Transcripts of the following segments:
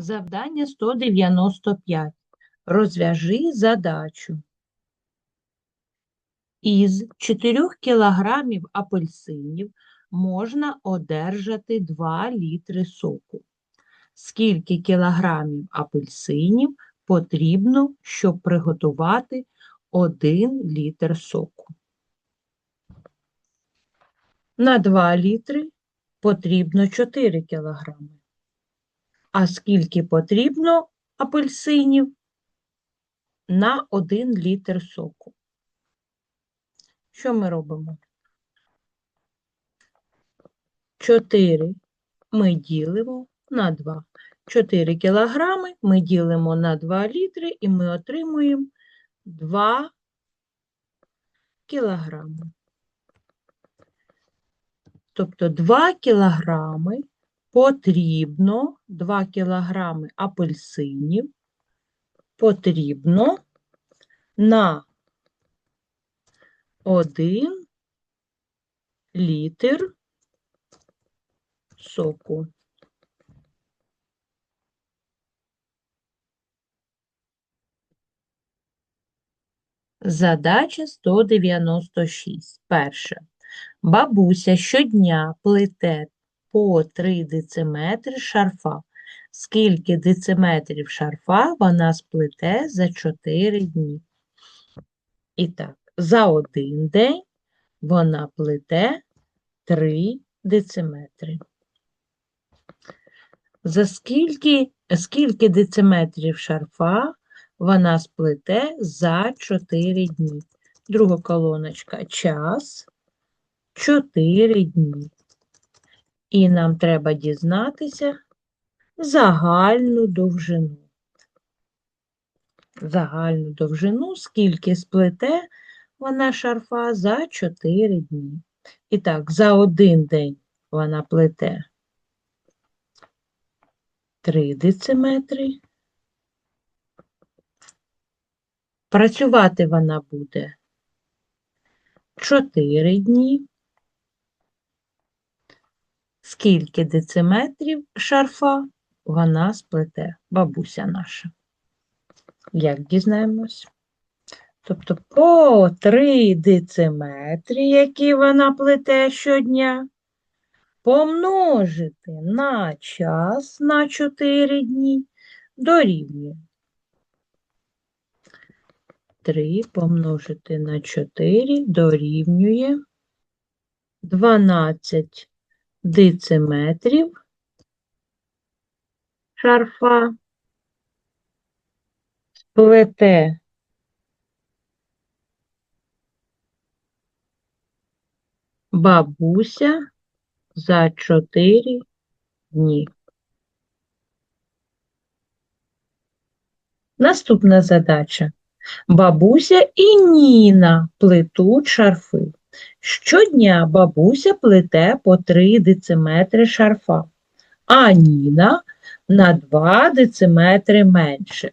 Завдання 195. Розв'яжи задачу. Із 4 кілограмів апельсинів можна одержати 2 літри соку. Скільки кілограмів апельсинів потрібно, щоб приготувати 1 літр соку? На 2 літри потрібно 4 кілограми. А скільки потрібно апельсинів на 1 літр соку? Що ми робимо? 4 ми ділимо на 2. 4 кілограми ми ділимо на 2 літри і ми отримуємо 2 кілограми. Тобто 2 кілограми потрібно 2 кілограми апельсинів потрібно на 1 літр соку. Задача 196. Перше. Бабуся щодня плете по 3 дециметри шарфа. Скільки дециметрів шарфа вона сплете за 4 дні? І так, за один день вона плете 3 дециметри. За скільки, скільки дециметрів шарфа вона сплете за 4 дні? Друга колоночка час 4 дні. І нам треба дізнатися загальну довжину. Загальну довжину, скільки сплете вона шарфа за 4 дні. І так, за один день вона плете 3 дециметри. Працювати вона буде 4 дні. Скільки дециметрів шарфа вона сплете, бабуся наша. Як дізнаємось? Тобто по 3 дециметри, які вона плете щодня, помножити на час на 4 дні дорівнює. 3 помножити на 4 дорівнює 12 дециметрів шарфа сплете бабуся за 4 дні. Наступна задача. Бабуся і Ніна плетуть шарфи. Щодня бабуся плете по 3 дециметри шарфа, а Ніна на 2 дециметри менше.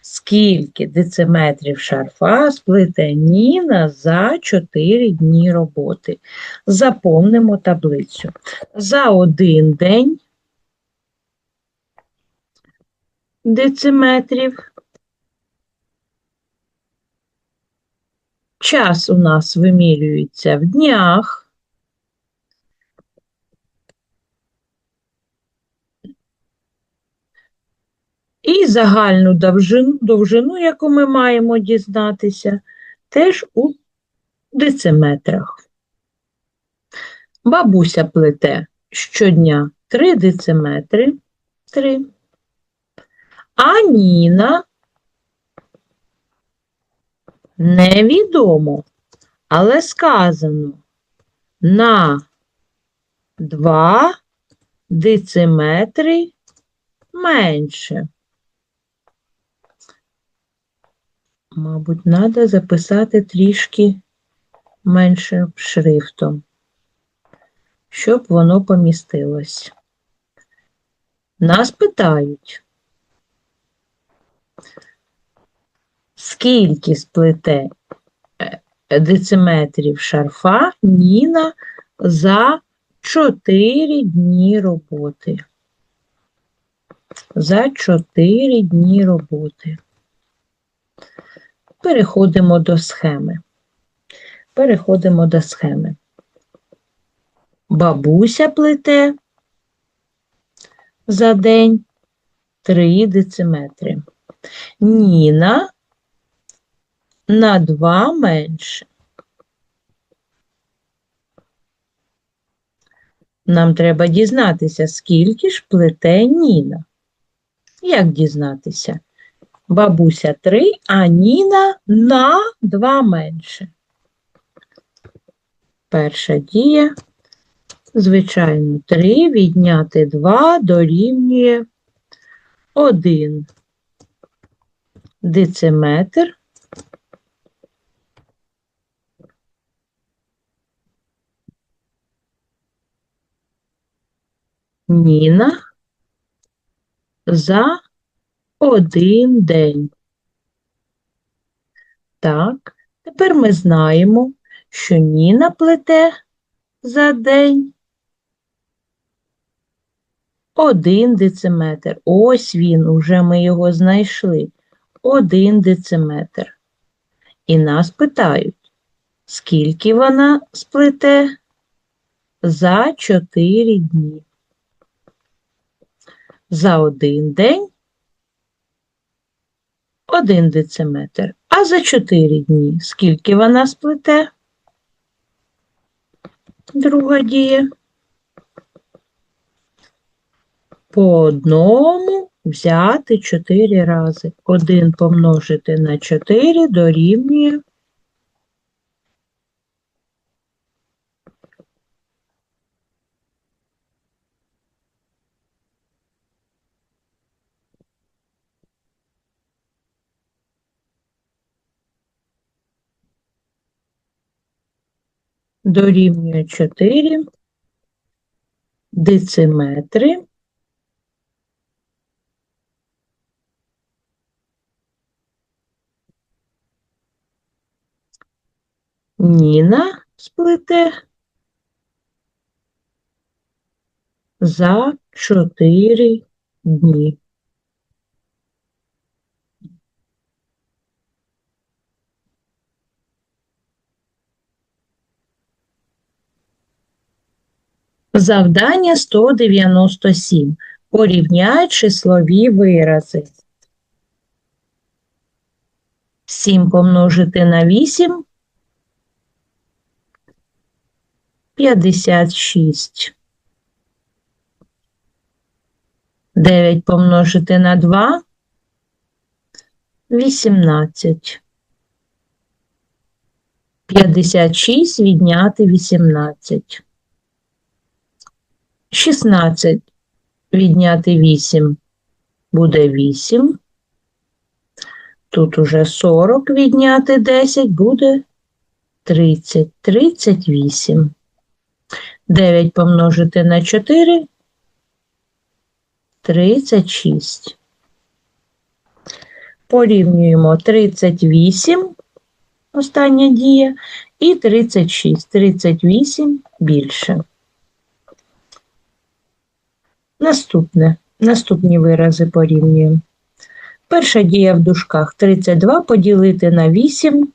Скільки дециметрів шарфа сплете Ніна за 4 дні роботи? Заповнимо таблицю. За один день дециметрів. Час у нас вимірюється в днях. І загальну довжину, довжину, яку ми маємо дізнатися, теж у дециметрах. Бабуся плете щодня 3 дециметри, 3. А Ніна невідомо, але сказано на 2 дециметри менше. Мабуть, треба записати трішки меншим шрифтом, щоб воно помістилось. Нас питають, скільки сплете е, дециметрів шарфа Ніна за 4 дні роботи. за 4 дні роботи. Переходимо до схеми. Переходимо до схеми. Бабуся плете за день 3 дециметри. Ніна на 2 менше. Нам треба дізнатися, скільки ж плете Ніна. Як дізнатися? Бабуся 3, а Ніна на 2 менше. Перша дія. Звичайно, 3 відняти 2 дорівнює 1 дециметр Ніна за один день. Так, тепер ми знаємо, що Ніна плете за день один дециметр. Ось він, уже ми його знайшли. Один дециметр. І нас питають, скільки вона сплете за 4 дні. За один день один дециметр. А за 4 дні скільки вона сплете? Друга дія. По одному взяти 4 рази. 1 помножити на 4 дорівнює дорівнює 4 дециметри Ніна сплете за 4 дні. Завдання 197. Порівняй числові вирази. 7 помножити на 8 56. 9 помножити на 2 18. 56 відняти 18. 16 відняти 8 буде 8. Тут уже 40 відняти 10 буде 30. 38. 9 помножити на 4 36. Порівнюємо 38, остання дія, і 36. 38 більше. Наступне. Наступні вирази порівнюємо. Перша дія в дужках 32 поділити на 8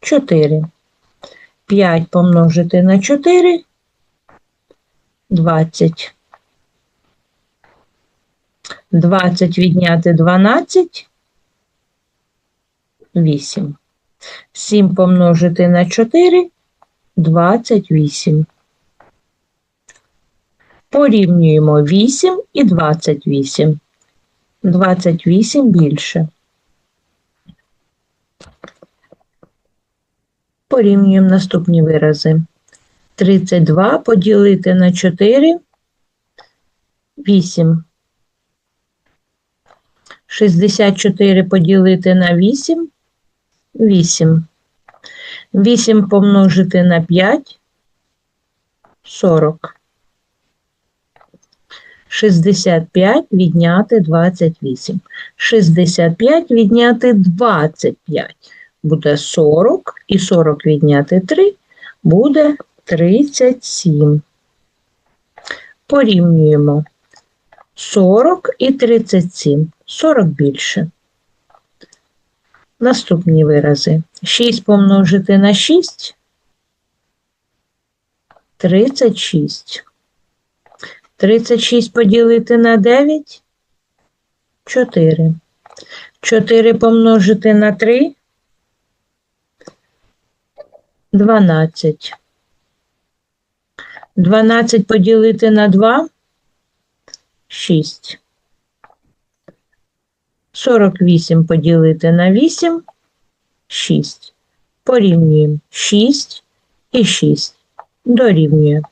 4. 5 помножити на 4 20. 20 відняти 12 8. 7 помножити на 4 28. Порівнюємо 8 і 28. 28 більше. Порівнюємо наступні вирази. 32 поділити на 4 8. 64 поділити на 8 8. 8 помножити на 5 40. 65 відняти 28. 65 відняти 25 буде 40, і 40 відняти 3 буде 37. Порівнюємо 40 і 37. 40 більше. Наступні вирази. 6 помножити на 6 36. 36 поділити на 9 4. 4 помножити на 3 12. 12 поділити на 2 6. 48 поділити на 8 6. Порівнюємо 6 і 6. Дорівнює